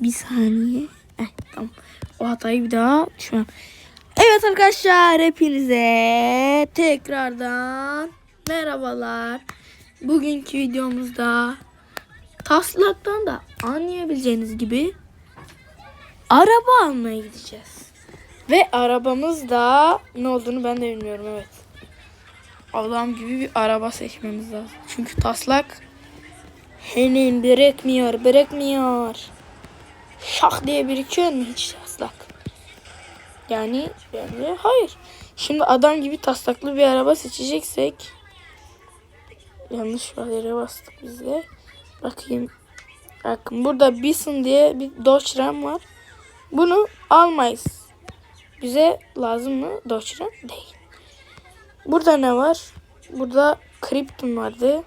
Bir saniye. Eh, tamam. O hatayı bir daha düşmem. Evet arkadaşlar hepinize tekrardan merhabalar. Bugünkü videomuzda taslaktan da anlayabileceğiniz gibi araba almaya gideceğiz. Ve arabamız da ne olduğunu ben de bilmiyorum evet. Adam gibi bir araba seçmemiz lazım. Çünkü taslak hemen bırakmıyor, bırakmıyor. Şak diye birikiyor mu hiç taslak? Yani bence hayır. Şimdi adam gibi taslaklı bir araba seçeceksek yanlış yere bastık biz de. Bakayım. Bakın burada Bison diye bir Dodge Ram var. Bunu almayız. Bize lazım mı Dodge Ram? Değil. Burada ne var? Burada Krypton vardı.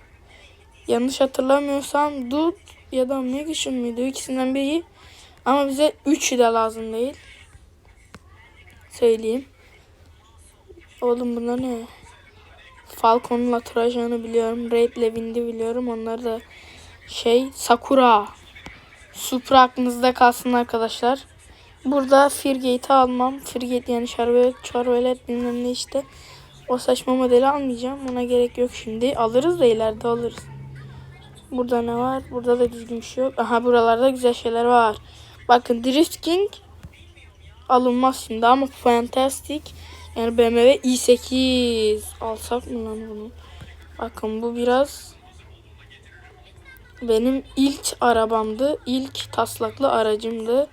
Yanlış hatırlamıyorsam Dud ya da Megashun muydu? İkisinden biri. Ama bize üçü de lazım değil. Söyleyeyim. Oğlum bunlar ne? Falcon'la Trajan'ı biliyorum. Raid Levin'di biliyorum. Onlar da şey Sakura. Supra aklınızda kalsın arkadaşlar. Burada Firgate'i almam. Firgate yani Charvelet, Charvelet bilmem ne işte. O saçma modeli almayacağım. Ona gerek yok şimdi. Alırız da ileride alırız. Burada ne var? Burada da düzgün bir şey yok. Aha buralarda güzel şeyler var. Bakın Drift King alınmaz şimdi ama Fantastic yani BMW i8 alsak mı lan bunu? Bakın bu biraz benim ilk arabamdı. İlk taslaklı aracımdı.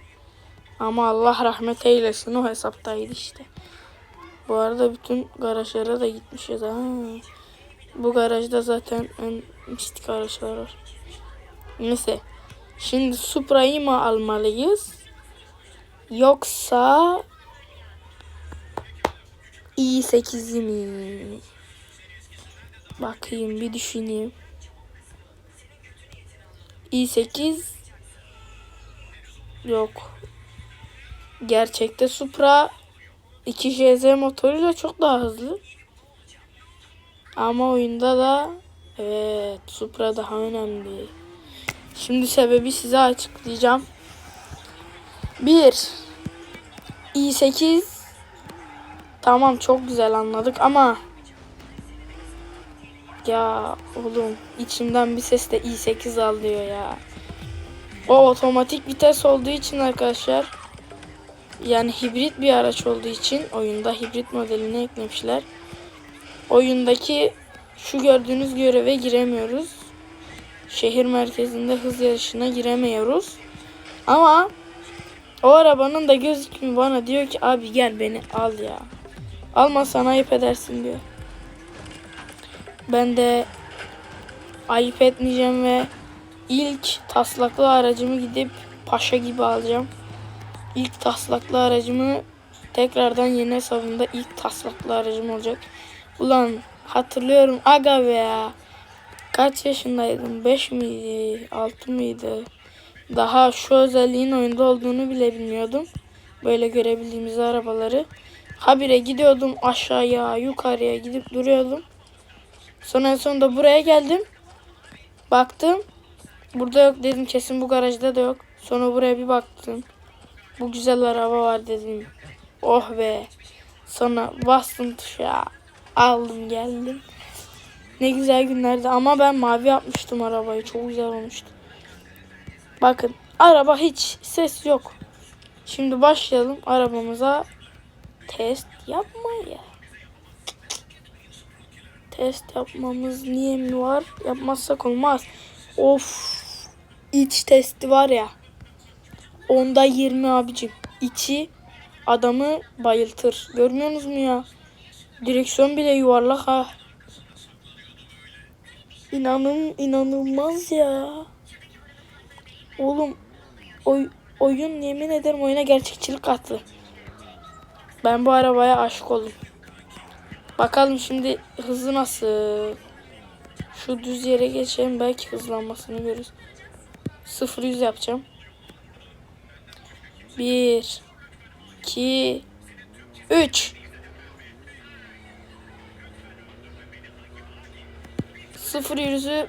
Ama Allah rahmet eylesin o hesaptaydı işte. Bu arada bütün garajlara da gitmişiz ha. Bu garajda zaten en mistik araçlar var. Neyse. Şimdi Supra'yı mı almalıyız? Yoksa i8'i mi? Bakayım bir düşüneyim. i8 yok. Gerçekte Supra 2 JZ motoruyla çok daha hızlı. Ama oyunda da evet Supra daha önemli. Şimdi sebebi size açıklayacağım. 1 i8 Tamam çok güzel anladık ama ya oğlum içimden bir ses de i8 al diyor ya. O otomatik vites olduğu için arkadaşlar yani hibrit bir araç olduğu için oyunda hibrit modelini eklemişler. Oyundaki şu gördüğünüz göreve giremiyoruz. Şehir merkezinde hız yarışına giremiyoruz. Ama o arabanın da gözükmüyor bana diyor ki abi gel beni al ya. Almasan ayıp edersin diyor. Ben de ayıp etmeyeceğim ve ilk taslaklı aracımı gidip paşa gibi alacağım. İlk taslaklı aracımı tekrardan yeni hesabımda ilk taslaklı aracım olacak. Ulan hatırlıyorum aga be ya. Kaç yaşındaydım? 5 miydi? 6 mıydı? Daha şu özelliğin oyunda olduğunu bile bilmiyordum. Böyle görebildiğimiz arabaları. Habire gidiyordum aşağıya, yukarıya gidip duruyordum. Sonra en sonunda buraya geldim. Baktım. Burada yok dedim kesin bu garajda da yok. Sonra buraya bir baktım. Bu güzel araba var dedim. Oh be. Sonra bastım tuşa. Aldım geldim. Ne güzel günlerdi ama ben mavi yapmıştım arabayı. Çok güzel olmuştu. Bakın araba hiç ses yok. Şimdi başlayalım arabamıza test yapmaya. Test yapmamız niye mi var? Yapmazsak olmaz. Of. iç testi var ya. Onda 20 abicim. İçi adamı bayıltır. Görmüyorsunuz mu ya? Direksiyon bile yuvarlak ha. İnanın inanılmaz ya. Oğlum oy, oyun yemin ederim oyuna gerçekçilik kattı. Ben bu arabaya aşık oldum. Bakalım şimdi hızı nasıl? Şu düz yere geçelim belki hızlanmasını görürüz. 0 100 yapacağım. 1 2 3 0 yüzü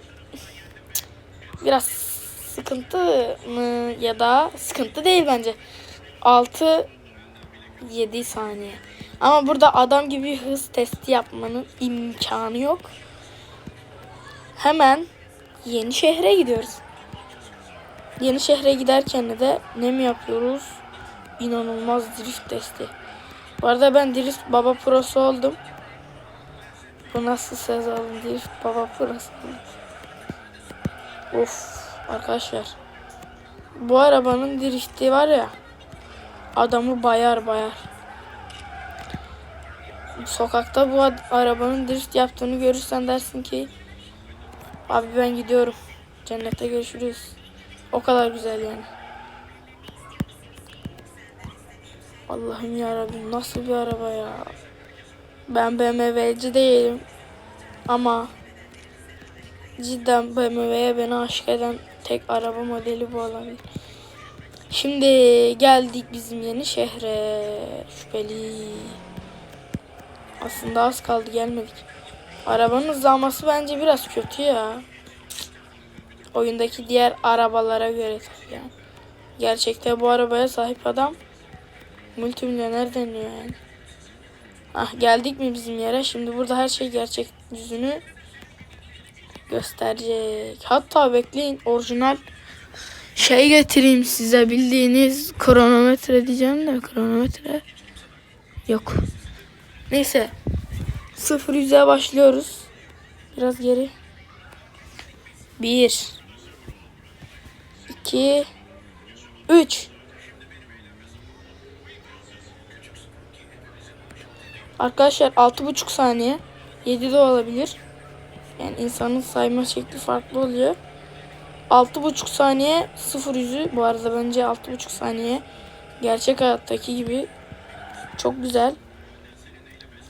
biraz sıkıntı mı ya da sıkıntı değil bence. 6 7 saniye. Ama burada adam gibi hız testi yapmanın imkanı yok. Hemen yeni şehre gidiyoruz. Yeni şehre giderken de ne mi yapıyoruz? İnanılmaz drift testi. Bu arada ben drift baba prosu oldum. Bu nasıl oğlum drift baba oldum. Of arkadaşlar. Bu arabanın drifti var ya. Adamı bayar bayar. Sokakta bu arabanın drift yaptığını görürsen dersin ki Abi ben gidiyorum. Cennette görüşürüz. O kadar güzel yani. Allah'ım ya Rabbim nasıl bir araba ya. Ben BMW'ci değilim. Ama cidden BMW'ye beni aşık eden tek araba modeli bu olabilir. Şimdi geldik bizim yeni şehre. Şüpheli. Aslında az kaldı gelmedik. Arabanın hızlanması bence biraz kötü ya. Oyundaki diğer arabalara göre tabii yani. Gerçekte bu arabaya sahip adam multimilyoner deniyor yani. Ah geldik mi bizim yere? Şimdi burada her şey gerçek yüzünü gösterecek. Hatta bekleyin orijinal şey getireyim size bildiğiniz kronometre diyeceğim de kronometre yok. Neyse. Sıfır yüze başlıyoruz. Biraz geri. Bir. iki, Üç. Arkadaşlar altı buçuk saniye. Yedi de olabilir. Yani insanın sayma şekli farklı oluyor. Altı buçuk saniye sıfır yüzü. Bu arada bence altı buçuk saniye gerçek hayattaki gibi çok güzel.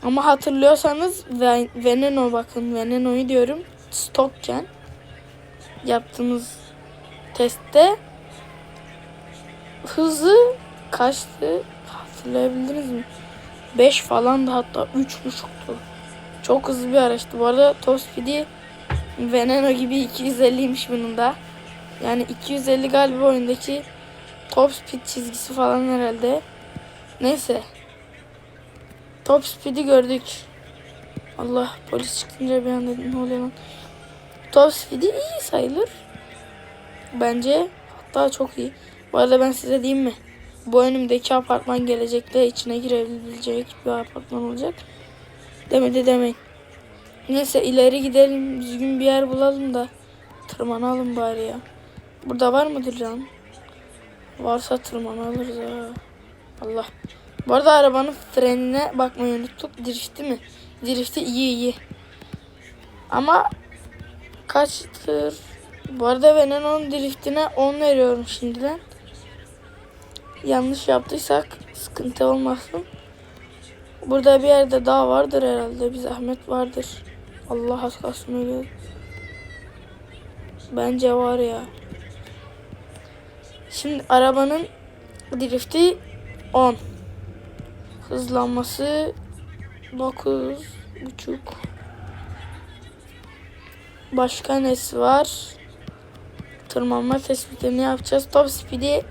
Ama hatırlıyorsanız Ve- Veneno bakın Veneno'yu diyorum stokken yaptığımız testte hızı kaçtı hatırlayabildiniz mi? 5 falan da hatta 3.5'tu. Çok hızlı bir araçtı. Bu arada Top Speed'i Veneno gibi 250'ymiş bunun da. Yani 250 galiba oyundaki Top Speed çizgisi falan herhalde. Neyse. Top Speed'i gördük. Allah polis çıkınca bir anda ne oluyor lan? Top Speed'i iyi sayılır. Bence hatta çok iyi. Bu arada ben size diyeyim mi? Bu önümdeki apartman gelecekte içine girebilecek bir apartman olacak. Demedi demeyin. Neyse ileri gidelim. Düzgün bir yer bulalım da tırmanalım bari ya. Burada var mıdır lan? Varsa tırmanalırız ha. Allah. Bu arada arabanın frenine bakmayı unuttuk. Drifti mi? Drifti iyi iyi. Ama kaçtır? Bu arada ben onun driftine 10 veriyorum şimdiden. Yanlış yaptıysak sıkıntı olmasın. Burada bir yerde daha vardır herhalde. Bir zahmet vardır. Allah kalsın ölüyor. Bence var ya. Şimdi arabanın drifti 10. Hızlanması 9 buçuk. Başka nesi var? Tırmanma tespitini yapacağız. Top speed'i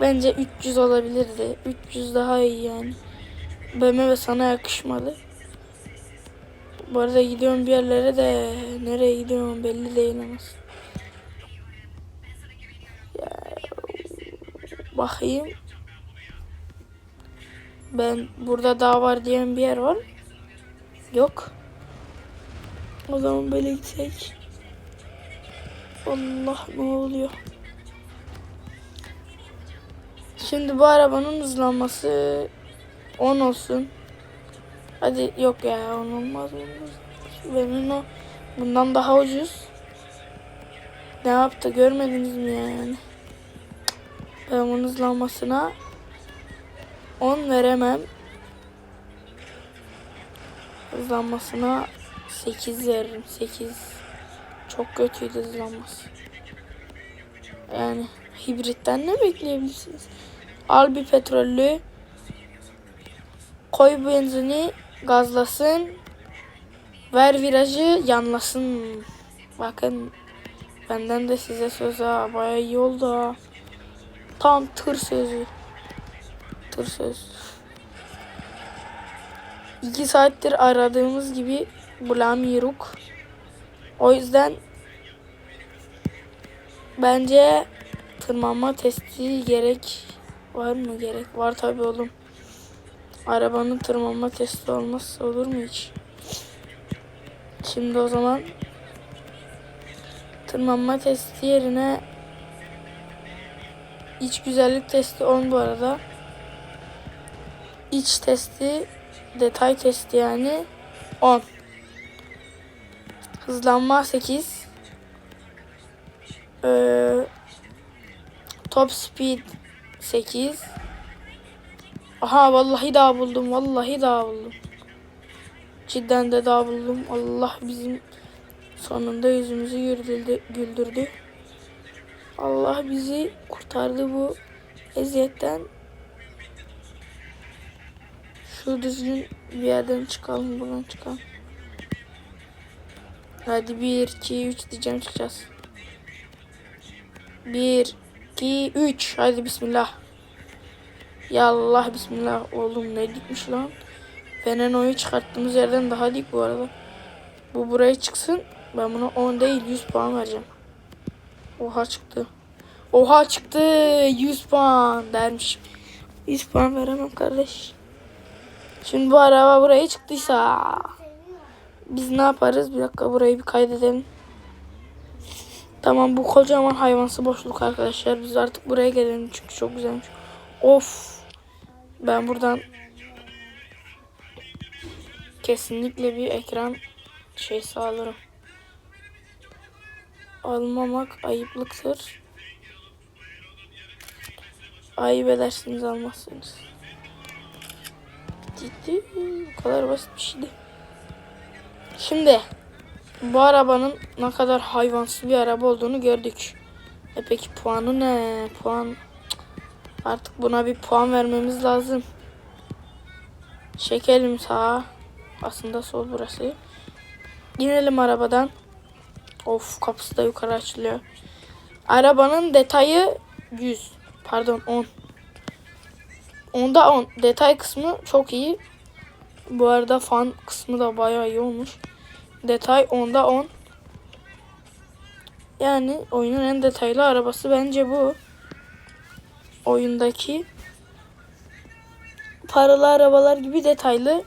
bence 300 olabilirdi. 300 daha iyi yani. BMW sana yakışmadı. Bu arada gidiyorum bir yerlere de nereye gidiyorum belli değil. Ya, bakayım. Ben burada daha var diyen bir yer var. Yok. O zaman böyle gitsek. Allah ne oluyor? Şimdi bu arabanın hızlanması 10 olsun. Hadi yok ya 10 olmaz. Benim o bundan daha ucuz. Ne yaptı görmediniz mi yani? Ben bunun hızlanmasına 10 veremem. Hızlanmasına 8 veririm. 8 çok kötüydü hızlanması. Yani hibritten ne bekleyebilirsiniz? Al bir petrollü koy benzini gazlasın ver virajı yanlasın. Bakın Benden de size söz ha. Baya iyi oldu ha. Tam tır sözü. Tır söz. İki saattir aradığımız gibi bulamıyoruz. O yüzden bence tırmanma testi gerek var mı gerek? Var tabi oğlum. Arabanın tırmanma testi olmazsa olur mu hiç? Şimdi o zaman tırmanma testi yerine iç güzellik testi 10 bu arada. İç testi, detay testi yani 10. Hızlanma 8. Ee, top speed 8. Aha vallahi daha buldum. Vallahi daha buldum. Cidden de daha buldum. Allah bizim sonunda yüzümüzü güldürdü. güldürdü. Allah bizi kurtardı bu eziyetten. Şu düzgün bir yerden çıkalım. Buradan çıkalım. Hadi 1, 2, 3 diyeceğim çıkacağız. 1, 2, 3. Hadi bismillah. Ya Allah bismillah. Oğlum ne dikmiş lan. Veneno'yu çıkarttığımız yerden daha dik bu arada. Bu buraya çıksın. Ben buna 10 değil 100 puan vereceğim. Oha çıktı. Oha çıktı. 100 puan dermiş. 100 puan veremem kardeş. Şimdi bu araba buraya çıktıysa biz ne yaparız? Bir dakika burayı bir kaydedelim. Tamam bu kocaman hayvansı boşluk arkadaşlar. Biz artık buraya gelelim çünkü çok güzelmiş. Of. Ben buradan kesinlikle bir ekran şey sağlarım. Almamak ayıplıktır. Ayıp edersiniz almazsınız. Ciddi bu kadar basit bir şeydi. Şimdi bu arabanın ne kadar hayvansı bir araba olduğunu gördük. E peki puanı ne? Puan artık buna bir puan vermemiz lazım. Çekelim sağa. Aslında sol burası. İnelim arabadan. Of kapısı da yukarı açılıyor. Arabanın detayı 100. Pardon 10. Onda 10. Detay kısmı çok iyi. Bu arada fan kısmı da bayağı iyi olmuş. Detay onda 10. Yani oyunun en detaylı arabası bence bu. Oyundaki paralı arabalar gibi detaylı.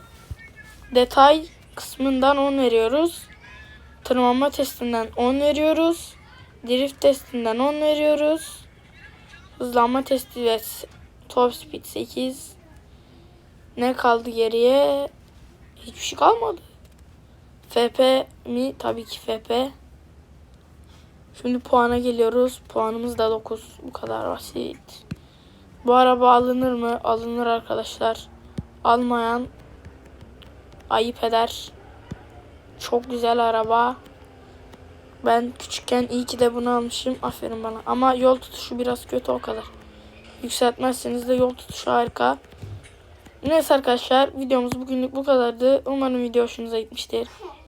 Detay kısmından 10 veriyoruz. Tırmanma testinden 10 veriyoruz. Drift testinden 10 veriyoruz. Hızlanma testi ve top speed 8. Ne kaldı geriye? Hiçbir şey kalmadı. FP mi? Tabii ki FP. Şimdi puana geliyoruz. Puanımız da 9. Bu kadar basit. Bu araba alınır mı? Alınır arkadaşlar. Almayan ayıp eder. Çok güzel araba. Ben küçükken iyi ki de bunu almışım. Aferin bana. Ama yol tutuşu biraz kötü o kadar. Yükseltmezseniz de yol tutuşu harika. Neyse arkadaşlar videomuz bugünlük bu kadardı. Umarım video hoşunuza gitmiştir.